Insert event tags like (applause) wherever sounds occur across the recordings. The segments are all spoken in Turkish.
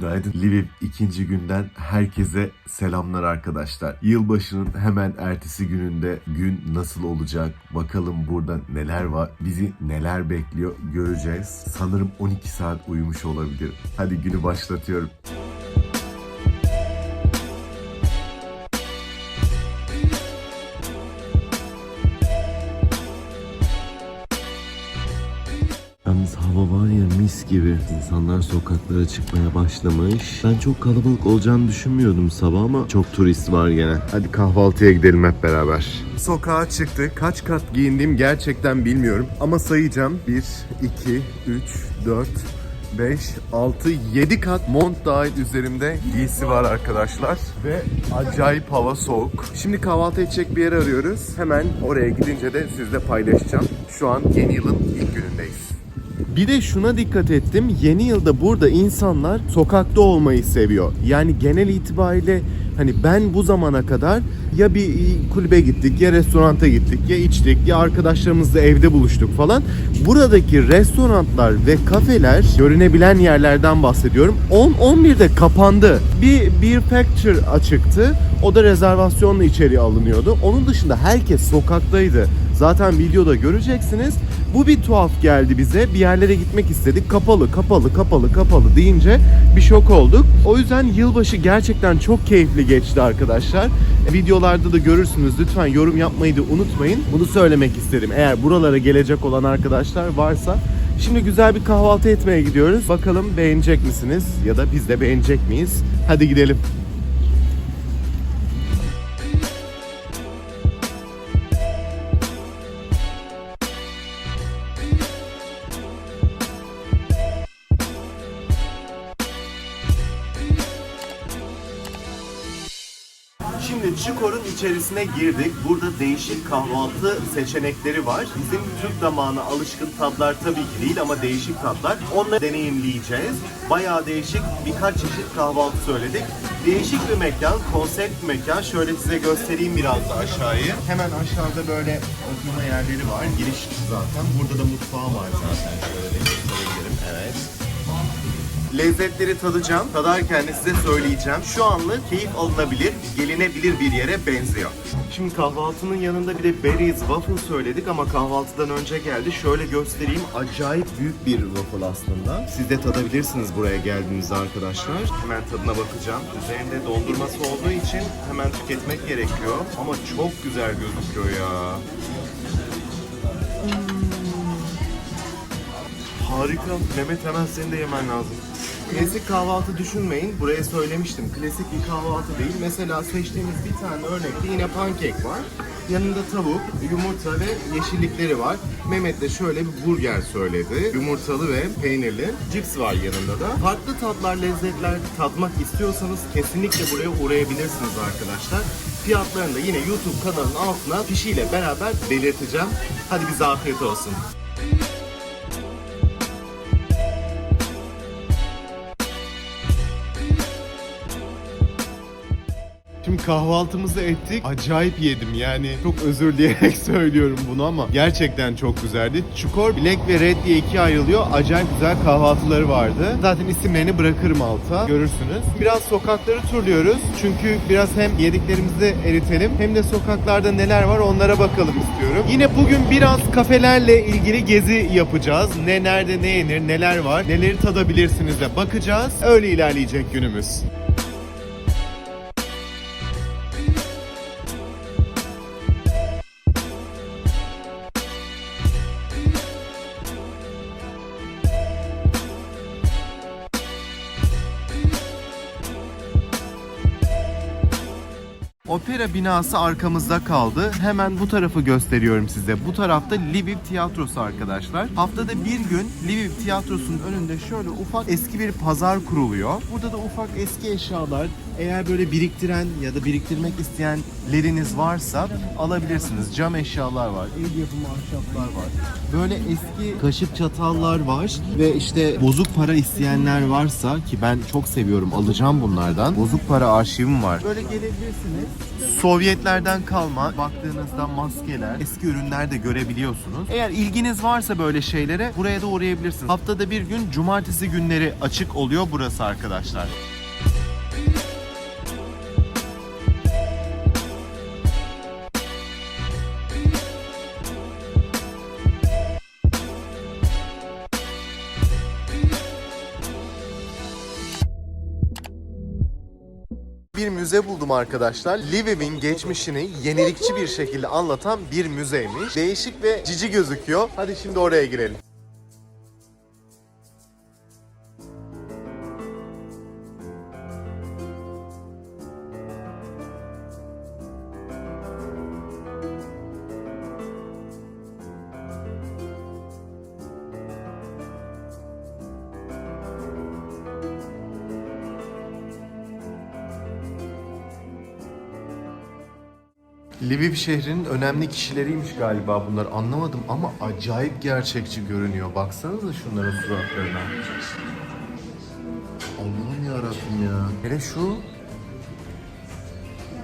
Günaydın. Lviv ikinci günden herkese selamlar arkadaşlar. Yılbaşının hemen ertesi gününde gün nasıl olacak? Bakalım burada neler var? Bizi neler bekliyor? Göreceğiz. Sanırım 12 saat uyumuş olabilir. Hadi günü başlatıyorum. Gibi. İnsanlar sokaklara çıkmaya başlamış. Ben çok kalabalık olacağını düşünmüyordum sabah ama çok turist var gene. Hadi kahvaltıya gidelim hep beraber. Sokağa çıktık. Kaç kat giyindiğim gerçekten bilmiyorum. Ama sayacağım. 1, 2, 3, 4, 5, 6, 7 kat mont dahil üzerimde giysi var arkadaşlar. Ve acayip hava soğuk. Şimdi kahvaltı edecek bir yer arıyoruz. Hemen oraya gidince de sizle paylaşacağım. Şu an yeni yılın ilk. Bir de şuna dikkat ettim. Yeni yılda burada insanlar sokakta olmayı seviyor. Yani genel itibariyle hani ben bu zamana kadar ya bir kulübe gittik ya restoranta gittik ya içtik ya arkadaşlarımızla evde buluştuk falan. Buradaki restoranlar ve kafeler görünebilen yerlerden bahsediyorum. 10-11'de kapandı. Bir Beer Factor açıktı. O da rezervasyonla içeriye alınıyordu. Onun dışında herkes sokaktaydı. Zaten videoda göreceksiniz. Bu bir tuhaf geldi bize. Bir yerlere gitmek istedik. Kapalı, kapalı, kapalı, kapalı deyince bir şok olduk. O yüzden yılbaşı gerçekten çok keyifli geçti arkadaşlar. Videolarda da görürsünüz. Lütfen yorum yapmayı da unutmayın. Bunu söylemek isterim. Eğer buralara gelecek olan arkadaşlar varsa Şimdi güzel bir kahvaltı etmeye gidiyoruz. Bakalım beğenecek misiniz? Ya da biz de beğenecek miyiz? Hadi gidelim. Şimdi Çikor'un içerisine girdik. Burada değişik kahvaltı seçenekleri var. Bizim Türk damağına alışkın tatlar tabii ki değil ama değişik tatlar. Onları deneyimleyeceğiz. Bayağı değişik birkaç çeşit kahvaltı söyledik. Değişik bir mekan, konsept bir mekan. Şöyle size göstereyim biraz da aşağıyı. Hemen aşağıda böyle oturma yerleri var. Giriş zaten. Burada da mutfağı var zaten. Şöyle de. Evet. Lezzetleri tadacağım. Tadarken de size söyleyeceğim. Şu anlık keyif alınabilir, gelinebilir bir yere benziyor. Şimdi kahvaltının yanında bir de Berries Waffle söyledik ama kahvaltıdan önce geldi. Şöyle göstereyim. Acayip büyük bir waffle aslında. Siz de tadabilirsiniz buraya geldiğinizde arkadaşlar. Hemen tadına bakacağım. Üzerinde dondurması olduğu için hemen tüketmek gerekiyor. Ama çok güzel gözüküyor ya. Harika. Mehmet hemen senin de yemen lazım. Klasik kahvaltı düşünmeyin. Buraya söylemiştim. Klasik bir kahvaltı değil. Mesela seçtiğimiz bir tane örnekte yine pankek var. Yanında tavuk, yumurta ve yeşillikleri var. Mehmet de şöyle bir burger söyledi. Yumurtalı ve peynirli. Cips var yanında da. Farklı tatlar, lezzetler tatmak istiyorsanız kesinlikle buraya uğrayabilirsiniz arkadaşlar. Fiyatlarını da yine YouTube kanalının altına fişiyle beraber belirteceğim. Hadi bize afiyet olsun. Şimdi kahvaltımızı ettik. Acayip yedim yani. Çok özür dileyerek (laughs) söylüyorum bunu ama gerçekten çok güzeldi. Çukor, Black ve Red diye ikiye ayrılıyor. Acayip güzel kahvaltıları vardı. Zaten isimlerini bırakırım alta. Görürsünüz. Biraz sokakları turluyoruz. Çünkü biraz hem yediklerimizi eritelim hem de sokaklarda neler var onlara bakalım istiyorum. Yine bugün biraz kafelerle ilgili gezi yapacağız. Ne nerede ne yenir, neler var, neleri tadabilirsiniz de bakacağız. Öyle ilerleyecek günümüz. Opera binası arkamızda kaldı. Hemen bu tarafı gösteriyorum size. Bu tarafta Lviv Tiyatrosu arkadaşlar. Haftada bir gün Lviv Tiyatrosu'nun önünde şöyle ufak eski bir pazar kuruluyor. Burada da ufak eski eşyalar, eğer böyle biriktiren ya da biriktirmek isteyenleriniz varsa alabilirsiniz. Cam eşyalar var, el yapımı ahşaplar var. Böyle eski kaşık çatallar var ve işte bozuk para isteyenler varsa ki ben çok seviyorum alacağım bunlardan. Bozuk para arşivim var. Böyle gelebilirsiniz. Sovyetlerden kalma baktığınızda maskeler, eski ürünler de görebiliyorsunuz. Eğer ilginiz varsa böyle şeylere buraya da uğrayabilirsiniz. Haftada bir gün cumartesi günleri açık oluyor burası arkadaşlar. Bir müze buldum arkadaşlar. Lviv'in geçmişini yenilikçi bir şekilde anlatan bir müzeymiş. Değişik ve cici gözüküyor. Hadi şimdi oraya girelim. Lviv şehrinin önemli kişileriymiş galiba bunlar. Anlamadım ama acayip gerçekçi görünüyor. Baksanıza şunların suratlarına. Allah'ım yarabbim ya. Hele şu...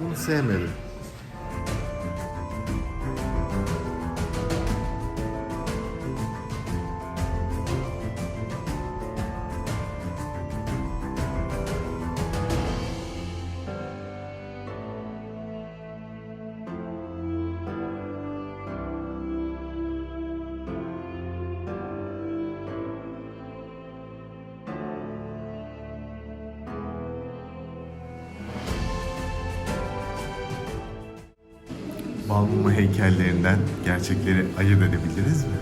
Bunu sevmedim. Balmumu heykellerinden gerçekleri ayırt edebiliriz mi?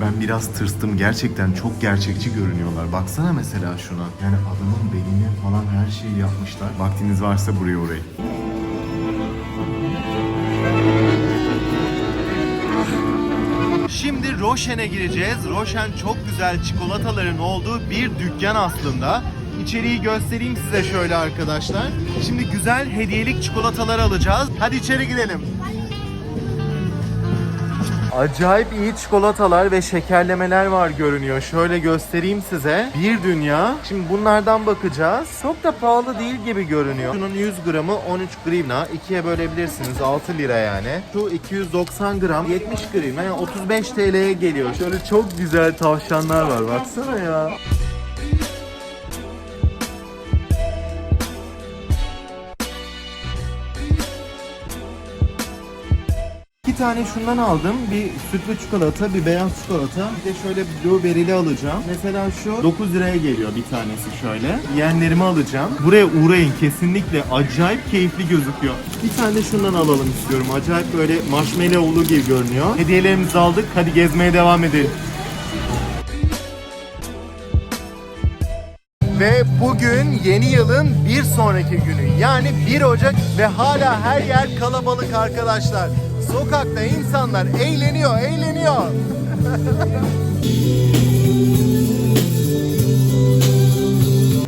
Ben biraz tırstım. Gerçekten çok gerçekçi görünüyorlar. Baksana mesela şuna. Yani adamın belini falan her şeyi yapmışlar. Vaktiniz varsa buraya uğrayın. Şimdi Roşen'e gireceğiz. Roşen çok güzel çikolataların olduğu bir dükkan aslında. İçeriği göstereyim size şöyle arkadaşlar. Şimdi güzel hediyelik çikolatalar alacağız. Hadi içeri girelim. Acayip iyi çikolatalar ve şekerlemeler var görünüyor. Şöyle göstereyim size. Bir dünya. Şimdi bunlardan bakacağız. Çok da pahalı değil gibi görünüyor. Şunun 100 gramı 13 grivna. İkiye bölebilirsiniz. 6 lira yani. Şu 290 gram 70 grivna. Yani 35 TL'ye geliyor. Şöyle çok güzel tavşanlar var. Baksana ya. İki tane şundan aldım. Bir sütlü çikolata, bir beyaz çikolata. Bir de şöyle blueberry'li alacağım. Mesela şu 9 liraya geliyor bir tanesi şöyle. Yeğenlerimi alacağım. Buraya uğrayın kesinlikle. Acayip keyifli gözüküyor. Bir tane şundan alalım istiyorum. Acayip böyle marshmallowlu gibi görünüyor. Hediyelerimizi aldık. Hadi gezmeye devam edelim. Ve bugün yeni yılın bir sonraki günü yani 1 Ocak ve hala her yer kalabalık arkadaşlar. Sokakta insanlar eğleniyor, eğleniyor. (laughs)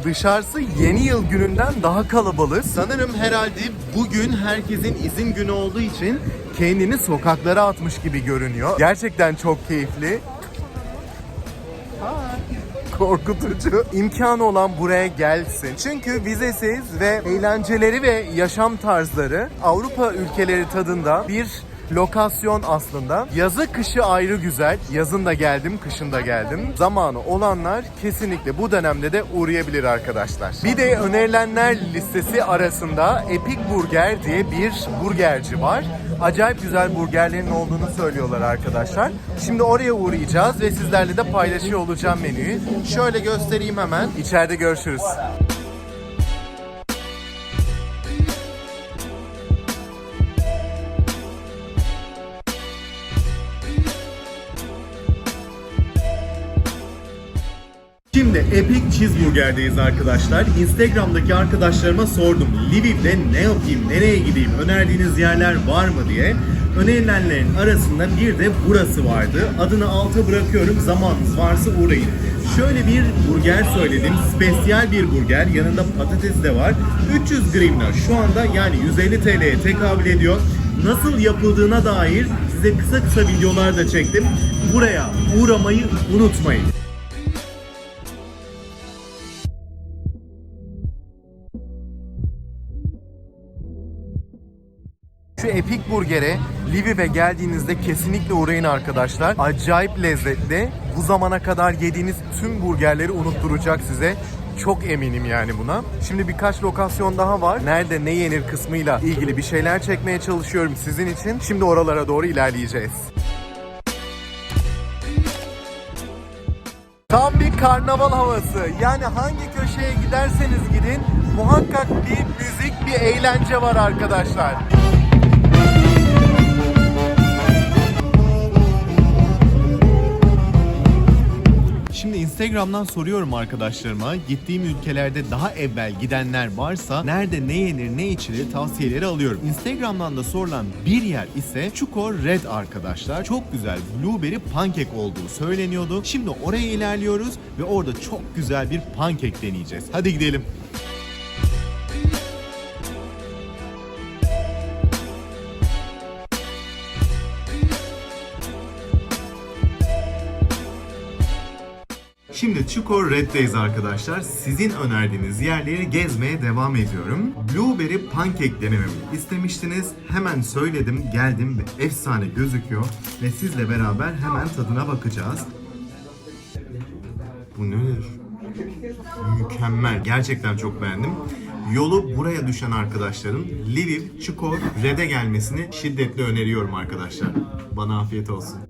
Dışarısı yeni yıl gününden daha kalabalık. Sanırım herhalde bugün herkesin izin günü olduğu için kendini sokaklara atmış gibi görünüyor. Gerçekten çok keyifli korkutucu. İmkanı olan buraya gelsin. Çünkü vizesiz ve eğlenceleri ve yaşam tarzları Avrupa ülkeleri tadında bir lokasyon aslında. Yazı kışı ayrı güzel. Yazın da geldim, kışın da geldim. Zamanı olanlar kesinlikle bu dönemde de uğrayabilir arkadaşlar. Bir de önerilenler listesi arasında Epic Burger diye bir burgerci var. Acayip güzel burgerlerin olduğunu söylüyorlar arkadaşlar. Şimdi oraya uğrayacağız ve sizlerle de paylaşıyor olacağım menüyü. Şöyle göstereyim hemen. İçeride görüşürüz. Şimdi Epic Cheeseburger'deyiz arkadaşlar. Instagram'daki arkadaşlarıma sordum. Lviv'de ne yapayım, nereye gideyim, önerdiğiniz yerler var mı diye. Önerilenlerin arasında bir de burası vardı. Adını alta bırakıyorum. Zamanınız varsa uğrayın. Şöyle bir burger söyledim. Spesiyel bir burger. Yanında patates de var. 300 grivna şu anda yani 150 TL'ye tekabül ediyor. Nasıl yapıldığına dair size kısa kısa videolar da çektim. Buraya uğramayı unutmayın. Şu Epic Burger'e Lviv'e geldiğinizde kesinlikle uğrayın arkadaşlar. Acayip lezzetli. Bu zamana kadar yediğiniz tüm burgerleri unutturacak size. Çok eminim yani buna. Şimdi birkaç lokasyon daha var. Nerede ne yenir kısmıyla ilgili bir şeyler çekmeye çalışıyorum sizin için. Şimdi oralara doğru ilerleyeceğiz. Tam bir karnaval havası. Yani hangi köşeye giderseniz gidin muhakkak bir müzik, bir eğlence var arkadaşlar. Instagram'dan soruyorum arkadaşlarıma. Gittiğim ülkelerde daha evvel gidenler varsa nerede ne yenir ne içilir tavsiyeleri alıyorum. Instagram'dan da sorulan bir yer ise Çukur Red arkadaşlar. Çok güzel blueberry pankek olduğu söyleniyordu. Şimdi oraya ilerliyoruz ve orada çok güzel bir pankek deneyeceğiz. Hadi gidelim. Şimdi Çukur Red'deyiz arkadaşlar. Sizin önerdiğiniz yerleri gezmeye devam ediyorum. Blueberry pankek denememi istemiştiniz. Hemen söyledim, geldim ve efsane gözüküyor. Ve sizle beraber hemen tadına bakacağız. Bu nedir? Mükemmel. Gerçekten çok beğendim. Yolu buraya düşen arkadaşların Lviv, Çukur, Red'e gelmesini şiddetle öneriyorum arkadaşlar. Bana afiyet olsun.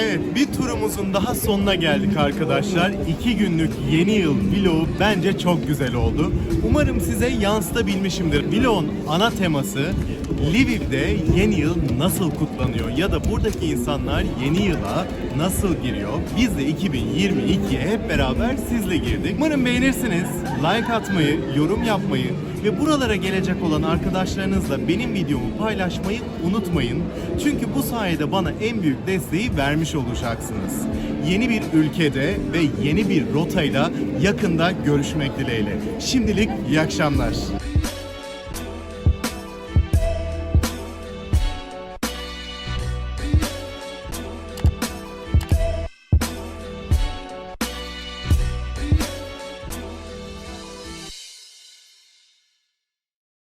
Evet bir turumuzun daha sonuna geldik arkadaşlar. İki günlük yeni yıl vlogu bence çok güzel oldu. Umarım size yansıtabilmişimdir. Vlogun ana teması Lviv'de yeni yıl nasıl kutlanıyor ya da buradaki insanlar yeni yıla nasıl giriyor? Biz de 2022'ye hep beraber sizle girdik. Umarım beğenirsiniz. Like atmayı, yorum yapmayı ve buralara gelecek olan arkadaşlarınızla benim videomu paylaşmayı unutmayın. Çünkü bu sayede bana en büyük desteği vermiş olacaksınız. Yeni bir ülkede ve yeni bir rotayla yakında görüşmek dileğiyle. Şimdilik iyi akşamlar.